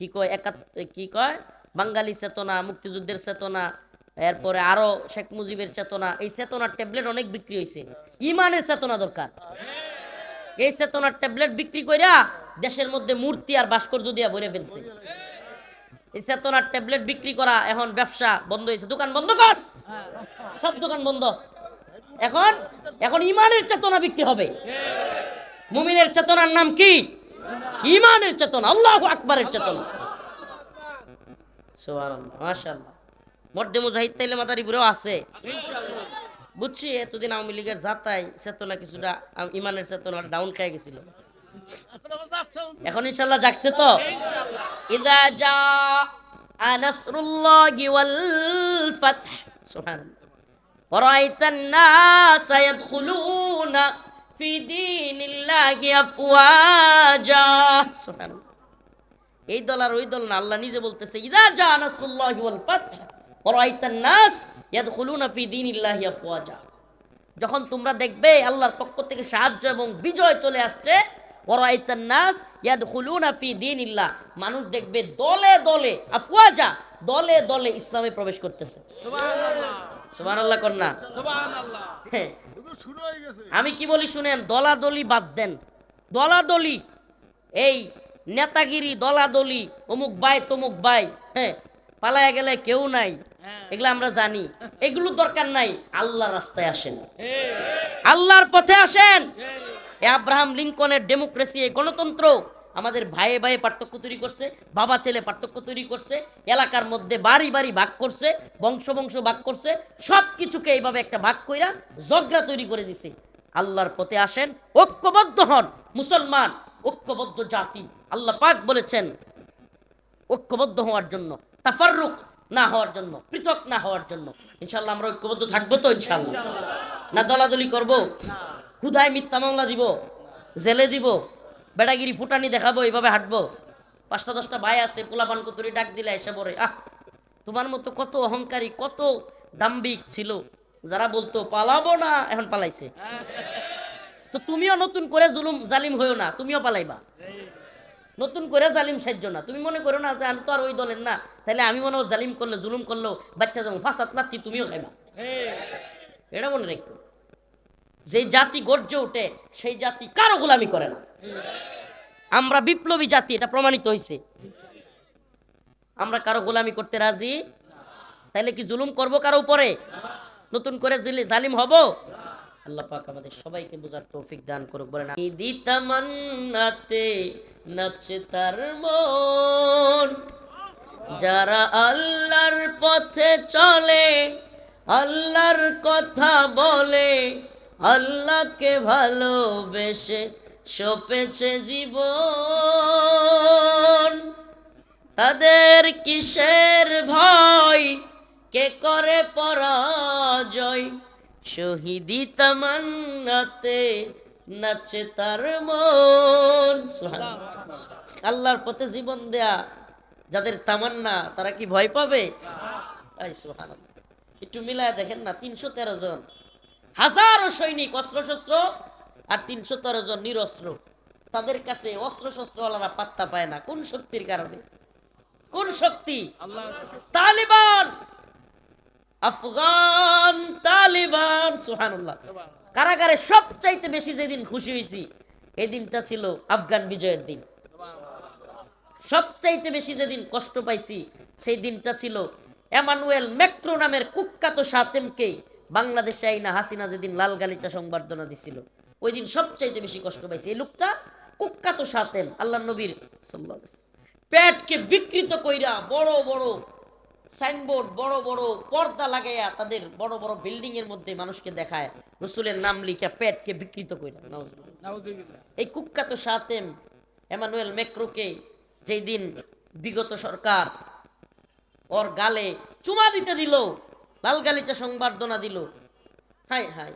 কি কয়? একাত কি কয়? বাঙালি চেতনা, মুক্তিযুদ্ধের চেতনা, এরপরে আরও শেখ মুজিবের চেতনা। এই চেতনার ট্যাবলেট অনেক বিক্রি হয়েছে ইমানের চেতনা দরকার। এই চেতনার ট্যাবলেট বিক্রি কইরা দেশের মধ্যে মূর্তি আর ভাস্কর্য দিয়া ভরে ফেলছে। এই চেতনার ট্যাবলেট বিক্রি করা এখন ব্যবসা বন্ধ হয়েছে দোকান বন্ধ কর! সব দোকান বন্ধ। এখন এখন ইমানের চেতনা বিক্রি হবে। মুমিনের চেতনার নাম কি? ইমানের চেতনা আল্লাহ আকবরের চেতনা। মাশাল্লাহ মর্দে মুজাহিদ তাইলে মাদারীপুরেও আছে। বুঝছি এতদিন আওয়ামী লীগের যাতাই চেতনা কিছুটা ইমানের চেতনা ডাউন খেয়ে গেছিল। এখন ইনশাল্লাহ জাগছে তো? ইদা যা নাসরুল্লাহি ওয়াল ফাতহ। সুবহানাল্লাহ। রাআইতান নাস ইয়াদখুলুনা ফি দিনিল্লাহি আফওয়াজা। সুবহানাল্লাহ। এই দল আর ওই দল না, আল্লাহ নিজে বলতেছে, ইদা জা নাসরুল্লাহি ওয়াল ফাতহ ওয়া রাআইতান নাস ইয়াদখুলুনা ফি দীনিল্লাহি আফওয়াজা। যখন তোমরা দেখবে আল্লাহর পক্ষ থেকে সাহায্য এবং বিজয় চলে আসছে ওয়া রাআইতান নাস ইয়াদখুলুনা ফি দীনিল্লাহ। মানুষ দেখবে দলে দলে, আফওয়াজা দলে দলে ইসলামে প্রবেশ করতেছে। সুবহানাল্লাহ। কন্যা হ্যাঁ শুরু আমি কি বলি শুনেন দলাদলি বাদ দেন। দলাদলি এই নেতাগিরি দলাদলি অমুক বাই তমুক বাই হ্যাঁ পালায়া গেলে কেউ নাই এগুলো আমরা জানি। এগুলো দরকার নাই আল্লাহ রাস্তায় আসেন। আল্লাহর পথে আসেন। এ আব্রাহাম লিঙ্কনের ডেমোক্রেসি গণতন্ত্র আমাদের ভাইয়ে ভাইয়ে পার্থক্য তৈরি করছে বাবা ছেলে পার্থক্য তৈরি করছে এলাকার মধ্যে বাড়ি বাড়ি ভাগ করছে বংশ বংশ ভাগ করছে সব কিছুকে এইভাবে একটা ভাগ কইরা জগরা তৈরি করে দিছে। আল্লাহর পথে আসেন ঐক্যবদ্ধ হন মুসলমান ঐক্যবদ্ধ জাতি। আল্লাহ পাক বলেছেন ঐক্যবদ্ধ হওয়ার জন্য তাফাররুক না হওয়ার জন্য পৃথক না হওয়ার জন্য। ইনশাল্লাহ আমরা ঐক্যবদ্ধ থাকব তো ইনশাল্লাহ না দলাদলি করব হুদায় মিথ্যা মামলা দিব জেলে দিব বেড়াগিরি ফুটানি দেখাবো, এইভাবে হাঁটবো। পাঁচটা, দশটা ভাই আছে, পোলাপান কতুরি ডাক দিলে এসে পড়ে আহ, তোমার মতো কত অহংকারী, কত দাম্বিক ছিল। যারা বলতো, পালাবো না, এখন পালাইছে। তো তুমিও নতুন করে জুলুম, জালিম হইও না, তুমিও পালাইবা। নতুন করে জালিম সাহায্য না। তুমি মনে করো না যে আমি তো আর ওই দলের না। তাহলে আমি মনে হয় জালিম করলে, জুলুম করল, বাচ্চা যেমন ফাঁসাত লাত্তি তুমিও খাইবা। এটা মনে রাখো। যে জাতি গর্জে ওঠে, সেই জাতি কারও গোলামি করে না। আমরা বিপ্লবী জাতি, এটা প্রমাণিত হয়েছে। আমরা কারও গোলামি করতে রাজি? তাইলে কি জুলুম করব কারও উপরে? নতুন করে জালিম হব? আল্লাহ পাক আমাদের সবাইকে বোঝার তৌফিক দান করুক, বলেন ঈদি তামান্নাতে নাচে তার মন। যারা আল্লাহর পথে চলে, আল্লাহর কথা বলে, আল্লাহকে ভালোবেসে সপেছে জীবন। তাদের কিসের ভয়? কে করে পরাজয়? শহীদি তামান্নাতে নাচে তার মন। আল্লাহর পথে জীবন দেয়া। যাদের তামান্না, তারা কি ভয় পাবে। একটু মিলায় দেখেন না, তিনশো তেরো জন। হাজারো সৈনিক অস্ত্র শস্ত্র আর তিনশো তেরো জন নিরস্ত্র। তাদের কাছে অস্ত্র শস্ত্রওয়ালারা পাত্তা পায় না। কোন শক্তির কারণে? কোন শক্তি? তালিবান! আফগান তালিবান সুবহানাল্লাহ। কারাগারে সবচাইতে বেশি যেদিন খুশি হয়েছি এই দিনটা ছিল আফগান বিজয়ের দিন। সবচাইতে বেশি যেদিন কষ্ট পাইছি সেই দিনটা ছিল এমানুয়েল ম্যাক্রো নামের কুখ্যাত সাতেমকে বাংলাদেশে আইনা হাসিনা যেদিন লাল গালিচা সংবর্ধনা দিছিল। ওই দিন সবচাইতে বেশি কষ্ট পাইছে এই লোকটা কুখ্যাত সাতেম আল্লাহ নবীর। পেটকে বিকৃত কইরা বড় বড় সাইনবোর্ড বড় বড় পর্দা লাগাইয়া তাদের বড় বড় বিল্ডিং এর মধ্যে মানুষকে দেখায় রসুলের নাম লিখা পেটকে বিকৃত কইরা। এই কুখ্যাত সাতেম এমানুয়েল মেক্রোকে যেই দিন বিগত সরকার ওর গালে চুমা দিতে দিল লাল গালিচা সংবর্ধনা দিল। হাই হাই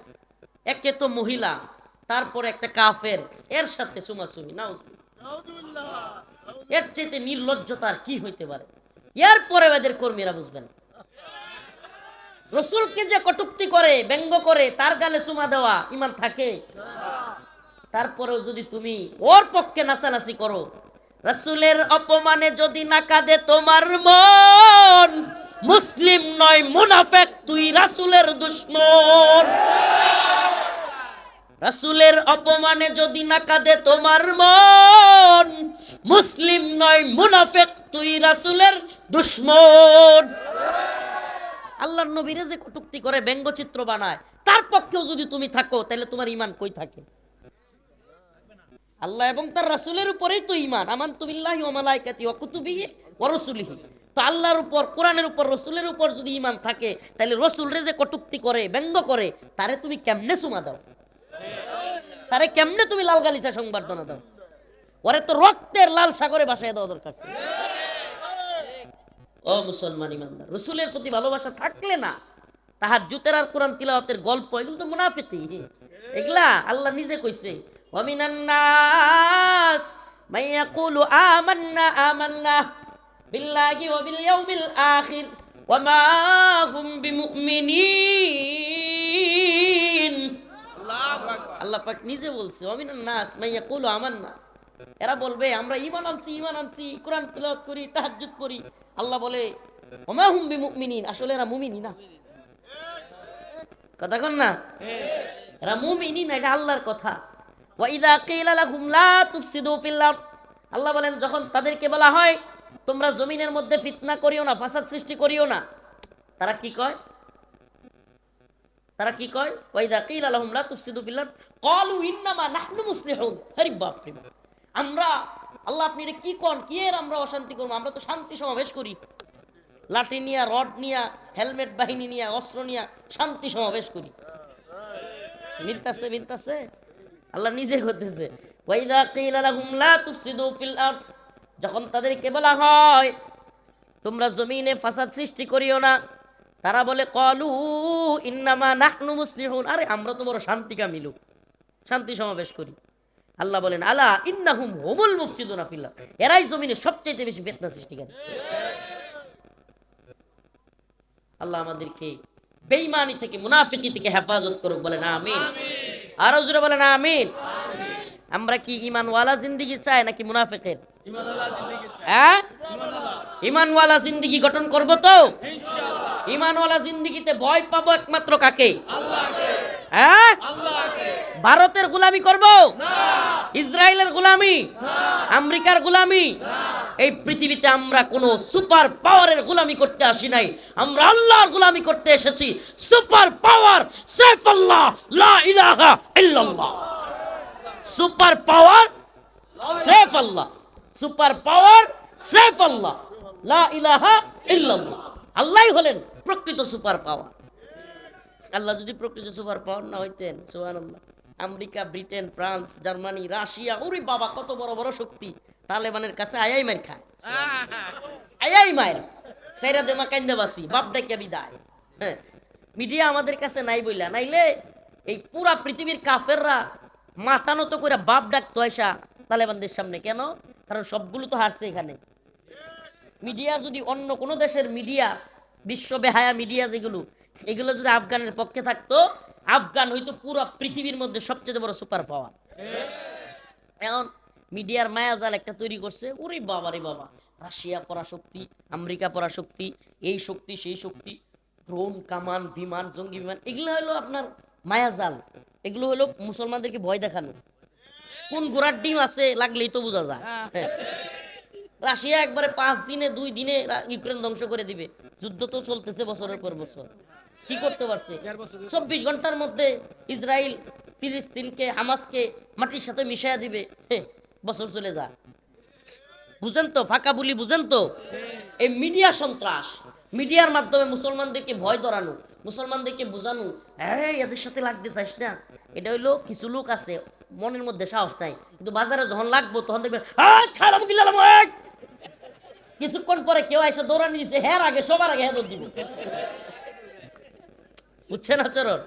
একে তো মহিলা। তারপরে একটা কাফের, এর সাথে নাও নাউজুবিল্লাহ এর চেয়ে নির্লজ্জতার কি হইতে পারে? এরপরে এদের কর্মীরা বুঝবেন। রসুলকে যে কটুক্তি করে, ব্যঙ্গ করে, তার গালে চুমা দেওয়া, ইমান থাকে। তারপরেও যদি তুমি ওর পক্ষে নাচানাচি করো, রাসূলের অপমানে যদি না কাঁদে তোমার মন, মুসলিম নয়, মুনাফেক, তুই রাসূলের দুশ্মন। রাসূলের অপমানে যদি না কাঁদে তোমার মন, মুসলিম নয়, মুনাফেক, তুই রাসূলের দুশ্মন। আল্লাহর নবীরে যে কটুক্তি করে, ব্যঙ্গচিত্র বানায়, তার পক্ষেও যদি তুমি থাকো, তাহলে তোমার ইমান কই থাকে? আল্লাহ এবং তার রাসূলের উপরেই তো ইমান আমান তুবিল্লাহি ওয়া মালাইকাতি ওয়া কুতুবিহি ওয়া রাসূলিহি। তো আল্লাহর উপর, কোরআনের উপর, রসুলের উপর যদি ইমান থাকে, তাহলে রসুলরে যে কটুক্তি করে, ব্যঙ্গ করে, তারে তুমি কেমনে সুমা দাও? তারে কেমনে তুমি লাল গালিচা সংবর্ধনা দাও? ওরে তো রক্তের লাল সাগরে ভাসায় দেওয়া দরকার। ও মুসলমান ইমানদার, রসুলের প্রতি ভালোবাসা থাকলে না তাহার জুতের আর কোরআন তিলাওয়াতের গল্প, এগুলো তো মুনাফিতি এগুলা আল্লাহ নিজে কইছে, ওয়ামিনান নাস মাইয়াকুলু আমান্না আমান্না বিল্লাহি ওয়া বিল ইয়াউমিল আখির, ওয়া মা হুম বিমুমিনিন। আল্লাহ পাক নিজে বলছে ওয়ামিনান নাস মাইয়াকুলু আমান্না। এরা বলবে, আমরা ইমান আনছি ইমান আনছি, কোরআন তিলাওয়াত করি, তাহাজ্জুদ করি। আল্লাহ বলে, ওমা হুম বিমুমিনিন? আসলে এরা মুমিনি না। কথা কন না? এরা মুমিনি না, এটা আল্লাহর কথা। ওয়া ইদা কিলা লাহুম লা তুফসিদু ফিল আরদ। আল্লাহ বলেন, যখন তাদেরকে বলা হয়, তোমরা জমিনের মধ্যে ফিতনা করিও না, ফাসাদ সৃষ্টি করিও না। তারা কি কয়? তারা কি কয়? ওয়াইদা কিলা লাহুম লা তুফসিদু ফিল আরদ। ক্বালু ইন্নামা নাহনু মুসলিহুন আরে বাপ। আমরা, আল্লাহ আপনি কি কোন? কি এর আমরা অশান্তি করব? আমরা তো শান্তি সমাবেশ করি। লাঠি নিয়া, রড নিয়া, হেলমেট, বাহিনী নিয়া, অস্ত্র নিয়া শান্তি সমাবেশ করি। মিলতাছে মিলতাছে। আল্লাহ নিজে করতেছে। ওয়াইদা কিলা লাহুম, লা তুফসিদু ফিল আরদ। যখন তাদেরকে বলা হয়, তোমরা জমিনে ফাসাদ সৃষ্টি করিও না, তারা বলে, কলু ইন্নামা নাহনু মুসলিহুন। আরে, আমরা তো বড় শান্তি কামিলু শান্তি সমাবেশ করি। আল্লাহ বলেন আলা ইন্নাহুম হুমুল মুফসিদুনা ফিল্লাহ। এরাই জমিনে সবচেয়ে বেশি ফিতনা সৃষ্টিকারী আল্লাহ আমাদেরকে বেঈমানি থেকে মুনাফিকি থেকে হেফাজত করুক বলেন আমিন। আরও জোরে বলেন আমিন। আমরা কি ইমানওয়ালা জিন্দিগি চাই নাকি মুনাফিকের? হ্যাঁ? ইমানওয়ালা জিন্দিগি গঠন করব তো? ইমানওয়ালা জিন্দিগিতে ভয় পাবো একমাত্র কাকে? হ্যাঁ? ভারতের গোলামি করব? ইসরায়েলের গোলামি? আমেরিকার গোলামি? এই পৃথিবীতে আমরা কোনো সুপার পাওয়ারের গোলামি করতে আসি নাই। আমরা আল্লাহর গোলামি করতে এসেছি। সুপার পাওয়ার সেফ আল্লাহ লা ইলাহা ইল্লাল্লাহ। সুপার পাওয়ার সেফ আল্লাহ সুপার পাওয়ার সেফ আল্লাহ লা ইলাহা ইল্লাল্লাহ। আল্লাহই হলেন প্রকৃত সুপার পাওয়ার। আল্লাহ যদি প্রকৃত সুপার পাওয়ার না হইতেন সুবহানাল্লাহ। America, Britain, France, Germany, Russia, ওরে বাবা, কত বড় বড় শক্তি। তালেবানের কাছে আয়াই মার খায়। আয়াই মায়ের সেরা দেমা কান্দাবাসি বাপ ডাকিয়া বিদায়। হ্যাঁ। মিডিয়া আমাদের কাছে নাই বইলা। নাইলে এই পুরা পৃথিবীর কাফেররা মাথা নত করে বাপ ডাকতো আয়সা তালেবানদের সামনে। কেন? কারণ সবগুলো তো হারছে এখানে। মিডিয়া যদি অন্য কোনো দেশের মিডিয়া, বিশ্ব বেহায়া মিডিয়া যেগুলো, এগুলো যদি আফগানের পক্ষে থাকতো আফগান হয়তো পুরো পৃথিবীর মধ্যে সবচেয়ে বড় সুপার পাওয়ার। এখন মিডিয়ার মায়াজাল একটা তৈরি করছে, ওরে বাবা রে বাবা, রাশিয়া পরাশক্তি, আমেরিকা পরাশক্তি, এই শক্তি, সেই শক্তি, ড্রোন, কামান, বিমান, জঙ্গি বিমান, এগুলো হলো আপনার মায়াজাল। এগুলো হলো মুসলমানদেরকে ভয় দেখানো। কোন ঘোড়ার ডিম আছে লাগলেই তো বোঝা যায়। রাশিয়া একবারে পাঁচ দিনে, দুই দিনে ইউক্রেন ধ্বংস করে দিবে। যুদ্ধ তো চলতেছে বছরের পর বছর। কি করতে পারছে? চব্বিশ ঘণ্টার মধ্যে ইসরায়েল ফিলিস্তিনকে হামাসকে মাটির সাথে মিশাইয়া দিবে। বছর চলে যা বুঝেন তো ফাঁকা বুলি বুঝেন তো? এই মিডিয়া সন্ত্রাস মিডিয়ার মাধ্যমে মুসলমানদেরকে ভয় ধরানো মুসলমানদেরকে বোঝানো হ্যাঁ এদের সাথে লাগতে চাইস না। এটা হইল কিছু লোক আছে মনের মধ্যে সাহস নাই। কিন্তু বাজারে যখন লাগবো তখন দেখবে "আহ, ছাড়াম দিলাম এক!" কিছুক্ষণ পরে কেউ এসে দৌড়ানি দিছে হ্যাঁ আগে সবার আগে হ্যাঁ দৌড় দিব। বুঝছেন আচরণ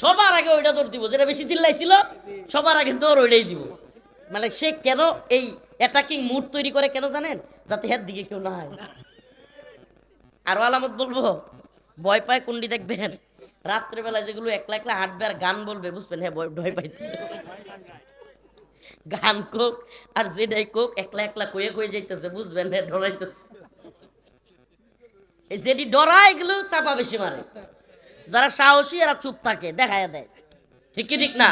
সবার আগে ওইটা দৌড় দিব, যেটা বেশি চিল্লাইছিল, সবার আগে দৌড় ওইটাই দিব। মানে সে কেন এই অ্যাটাকিং মুড তৈরি করে কেন জানেন? যাতে হের দিকে কেউ না হয় আরও আলামত বলব, ভয় পায় কুন্ডি দেখবেন? রাত্রেবেলা যেগুলো একলা একলা হাঁটবে আর গান বলবে, বুঝবেন? হ্যাঁ ভয় ভয় পাইতেছে। গান কোক আর যেটাই কোক, একলা একলা কয়ে কয়ে যাইতেছে, বুঝবেন? না ডরাইতেছে। যেটি ডরায় এগুলো চাপা বেশি মারে। যারা সাহসী, এরা চুপ থাকে, দেখায় দেয়। ঠিক কি ঠিক না?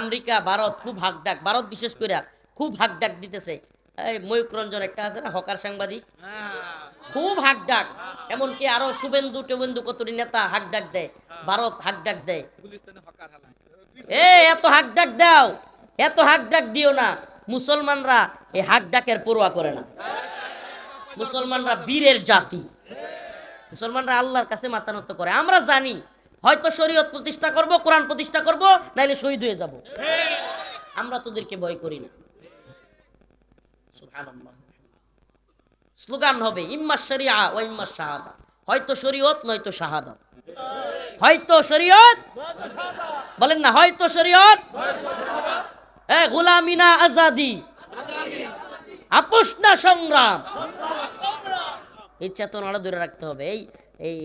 আমেরিকা, ভারত, খুব হাক ডাক ভারত বিশেষ করে খুব হাক ডাক দিতেছে। এই ময়ূক রঞ্জন একটা আছে না, হকার সাংবাদিক? খুব হাক ডাক এমনকি আরও শুভেন্দু টেবেন্দু কতরি নেতা হাক ডাক দেয়? ভারত হাক ডাক দেয়। এ এত হাক ডাক দাও। এত হাক ডাক দিও না। মুসলমানরা এই হাক ডাকের পড়ুয়া করে না। মুসলমানরা বীরের জাতি। মুসলমানরা আল্লাহর কাছে মাথা নত করে। আমরা জানি, হয়তো শরীয়ত প্রতিষ্ঠা করব, কোরআন প্রতিষ্ঠা করব, নাইলে শহীদ হয়ে যাব। আমরা তোদেরকে ভয় করি না। স্লোগান হবে, ইম্মা শরিয়া ও ইম্মা শাহাদা। হয়তো শরীয়ত, নয়তো শাহাদা। হয়তো শরীয়ত, বলেন না, হয়তো শরীয়ত। এ, গোলামিনা আজাদি। আপোষ না সংগ্রাম। এই চেতনাটা ধরে রাখতে হবে। এই এই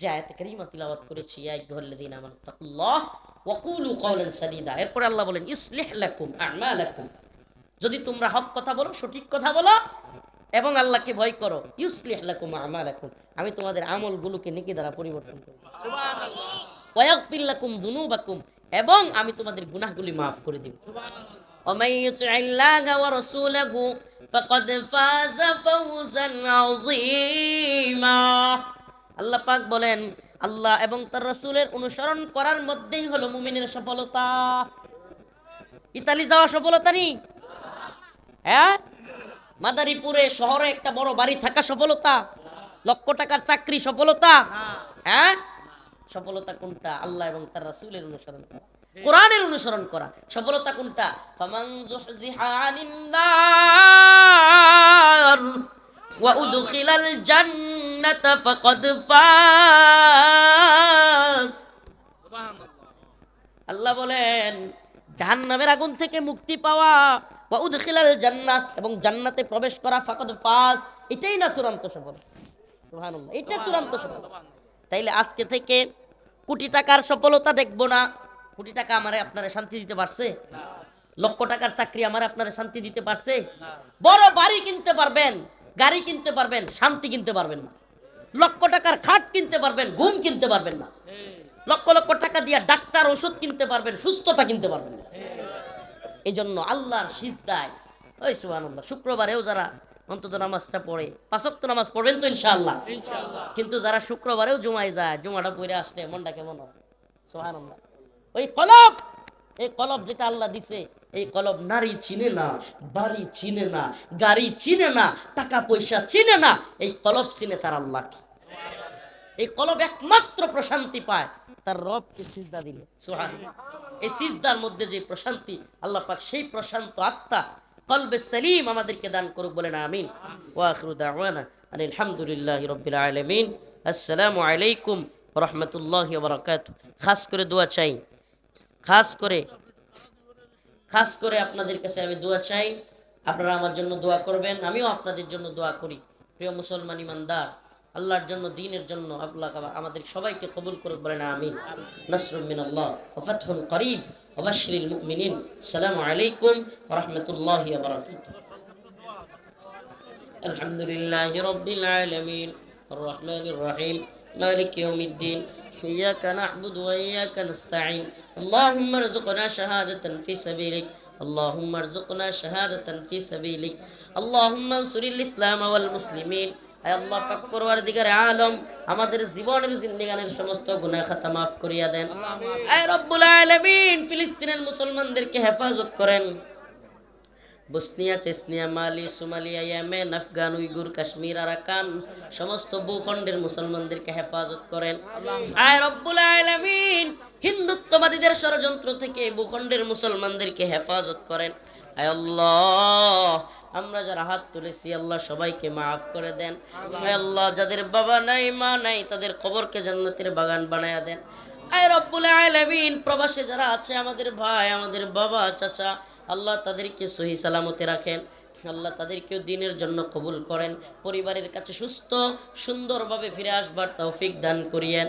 যে আয়াতে কারিমা তিলাওয়াত করেছি ইয়া আইয়ুহাল্লাযীনা আমানু তাকুল্লাহ ওয়া কুলু কাওলান সাদীদা। এরপর আল্লাহ বলেন ইসলিহ লাকুম আ'মালাকুম। যদি তোমরা হক কথা বলো সঠিক কথা বলো এবং আল্লাহকে ভয় করো ইউসলিহ লাকুম আ'মালাকুম। আমি তোমাদের আমলগুলোকে নেকি দ্বারা পরিবর্তন করব ওয়াগফির লাকুম দুনুবাকুম এবং আমি তোমাদের গুনাহগুলি মাফ করে দেব। ومن يطع الله ورسوله فقد فاز فوزا عظيما আল্লাহ পাক বলেন আল্লাহ এবং তার রাসূলের অনুসরণ করার মধ্যেই হলো মুমিনের সফলতা ইতালি যাওয়া সফলতা নি হ্যাঁ মাদারীপুরে শহরে একটা বড় বাড়ি থাকা সফলতা লক্ষ টাকার চাকরি সফলতা হ্যাঁ সফলতা কোনটা আল্লাহ এবং তার রাসূলের অনুসরণ করা কোরআনের অনুসরণ করা। সফলতা কোনটা? আল্লাহ বলেন, জাহান্নামের আগুন থেকে মুক্তি পাওয়া ওয়া উদখিলাল জান্নাত এবং জান্নাতে প্রবেশ করা ফাকাদ ফাজ, এটাই না চূড়ান্ত সফল। এটা চূড়ান্ত সফল। তাইলে আজকে থেকে কোটি টাকার সফলতা দেখব না। কোটি টাকা আমারে আপনারা শান্তি দিতে পারছে? লক্ষ টাকার চাকরি আমার আপনারা শান্তি দিতে পারছে? বড় বাড়ি কিনতে পারবেন গাড়ি কিনতে পারবেন শান্তি কিনতে পারবেন না। লক্ষ টাকার খাট কিনতে পারবেন ঘুম কিনতে পারবেন না। লক্ষ লক্ষ টাকা দিয়ে ডাক্তার ওষুধ কিনতে পারবেন সুস্থতা কিনতে পারবেন না। এই জন্য আল্লাহর সিজদায় ওই সুবহানাল্লাহ শুক্রবারেও যারা অন্তত নামাজটা পড়ে পাঁচক তো নামাজ পড়বেন তো ইনশাআল্লাহ। কিন্তু যারা শুক্রবারেও জুমায় যায় জুমাটা পড়ে আসলে মনটা কেমন হয়? সুবহানাল্লাহ। ওই কলব, এই কলব যেটা আল্লাহ দিছে, এই কলব নারী চিনে না, বাড়ি চিনে না, গাড়ি চিনে না, টাকা পয়সা চিনে না, এই কলব চিনে তার আল্লাহকে এই কলব একমাত্র প্রশান্তি পায়, তার রবকে সিজদা দিলে। সুহান এই সিজদার মধ্যে যে প্রশান্তি, আল্লাহ পাক সেই প্রশান্ত আত্মা কলবে সালিম আমাদেরকে দান করুক বলেন আমিন। ওয়াখরু দাওয়ানা আনিল হামদুলিল্লাহি রাব্বিল আলামিন। আসসালামু আলাইকুম রাহমাতুল্লাহি খাস করে দোয়া চাই খাস করে খাস করে আপনাদের কাছে আমি দোয়া চাই। আপনারা আমার জন্য দোয়া করবেন, আমিও আপনাদের জন্য দোয়া করি। প্রিয় মুসলমান ইমানদার, আল্লাহর জন্য, দিনের জন্য আল্লাহ আমাদের সবাইকে কবুল করুক বলেন আমিন। নাসরুমিন আল্লাহ সালামু আলাইকুম ওয়া রাহমাতুল্লাহি ওয়া বারাকাতুহু। আলহামদুলিল্লাহি مالك يوم الدين إياك نعبد وإياك نستعين اللهم ارزقنا شهادة في سبيلك اللهم ارزقنا شهادة في سبيلك اللهم انصر الإسلام والمسلمين আয় আল্লাহ পাক পরওয়ারদিগার আলম আমাদের জীবনের জিন্দেগানের সমস্ত গুনাহ খাতা মাফ করিয়া দেন আয় রব্বুল আলামিন ফিলিস্তিনের মুসলমানদেরকে হেফাজত করেন Bosnia, Chechnya, Mali, Somalia, Yemen, Afghan, Uyghur, Kashmir, Arakan, সমস্ত ভূখণ্ডের মুসলমানদেরকে হেফাজত করেন। আয় রব্বুল আলামিন, হিন্দুত্ববাদীদের ষড়যন্ত্র থেকে ভূখণ্ডের মুসলমানদেরকে হেফাজত করেন। আয় আল্লাহ, আমরা যারা হাত তুলেছি, আল্লাহ সবাইকে মাফ করে দেন। আল্লাহ, যাদের বাবা নাই, মা নাই, তাদের কবরকে জান্নাতের বাগান বানায়া দেন। আয় রব্বুল আলামিন, প্রবাসে যারা আছে, আমাদের ভাই, আমাদের বাবা, চাচা আল্লাহ তাদেরকে সহি সালামতে রাখেন, আল্লাহ তাদেরকেও দিনের জন্য কবুল করেন, পরিবারের কাছে সুস্থ, সুন্দরভাবে ফিরে আসবার তৌফিক দান করিয়েন।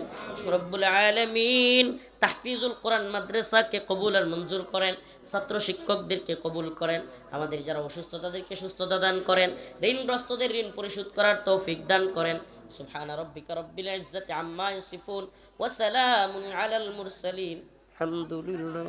রব্বুল আলামিন তাহফিজুল কোরআন মাদ্রাসাকে কবুল আর মঞ্জুর করেন, ছাত্র শিক্ষকদেরকে কবুল করেন, আমাদের যারা অসুস্থ তাদেরকে সুস্থতা দান করেন, ঋণগ্রস্তদের ঋণ পরিশোধ করার তৌফিক দান করেন। সুবহান রব্বিকা রব্বিল ইজ্জাতি আম্মা ইয়াসিফুন, ওয়া সালামুন আলাল মুরসালিন। আলহামদুলিল্লাহ।